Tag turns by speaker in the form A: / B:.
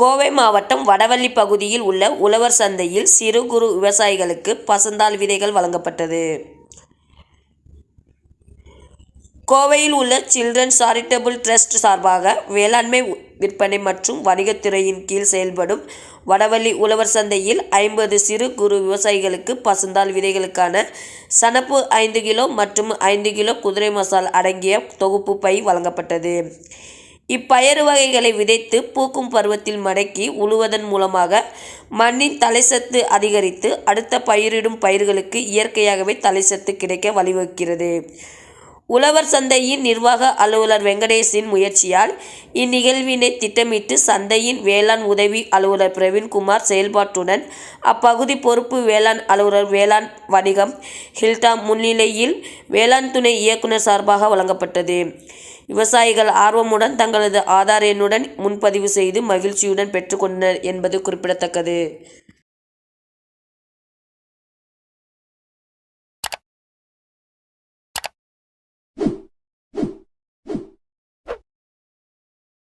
A: கோவை மாவட்டம் வடவள்ளி பகுதியில் உள்ள உழவர் சந்தையில் சிறு குறு விவசாயிகளுக்கு பசந்தால் விதைகள் வழங்கப்பட்டது. கோவையில் உள்ள சில்ட்ரன் சாரிட்டபிள் ட்ரஸ்ட் சார்பாக வேளாண்மை விற்பனை மற்றும் வணிகத்துறையின் கீழ் செயல்படும் வடவள்ளி உழவர் சந்தையில் ஐம்பது சிறு குறு விவசாயிகளுக்கு பசுந்தாள் விதைகளுக்கான சனப்பு ஐந்து கிலோ மற்றும் ஐந்து கிலோ குதிரை மசால் அடங்கிய தொகுப்பு பை வழங்கப்பட்டது. இப்பயறு வகைகளை விதைத்து பூக்கும் பருவத்தில் மடக்கி உழுவதன் மூலமாக மண்ணின் தலைச்சத்து அதிகரித்து அடுத்த பயிரிடும் பயிர்களுக்கு இயற்கையாகவே தலைச்சத்து கிடைக்க வழிவகுக்கிறது. உழவர் சந்தையின் நிர்வாக அலுவலர் வெங்கடேஷின் முயற்சியால் இந்நிகழ்வினை திட்டமிட்டு சந்தையின் வேளாண் உதவி அலுவலர் பிரவீன்குமார் செயல்பாட்டுடன் அப்பகுதி பொறுப்பு வேளாண் அலுவலர் வேளாண் வணிகம் ஹில்டா முன்னிலையில் வேளாண் துணை இயக்குனர் சார்பாக வழங்கப்பட்டது. விவசாயிகள் ஆர்வமுடன் தங்களது ஆதார் எண்ணுடன் முன்பதிவு செய்து மகிழ்ச்சியுடன் பெற்றுக்கொண்டனர் என்பது குறிப்பிடத்தக்கது.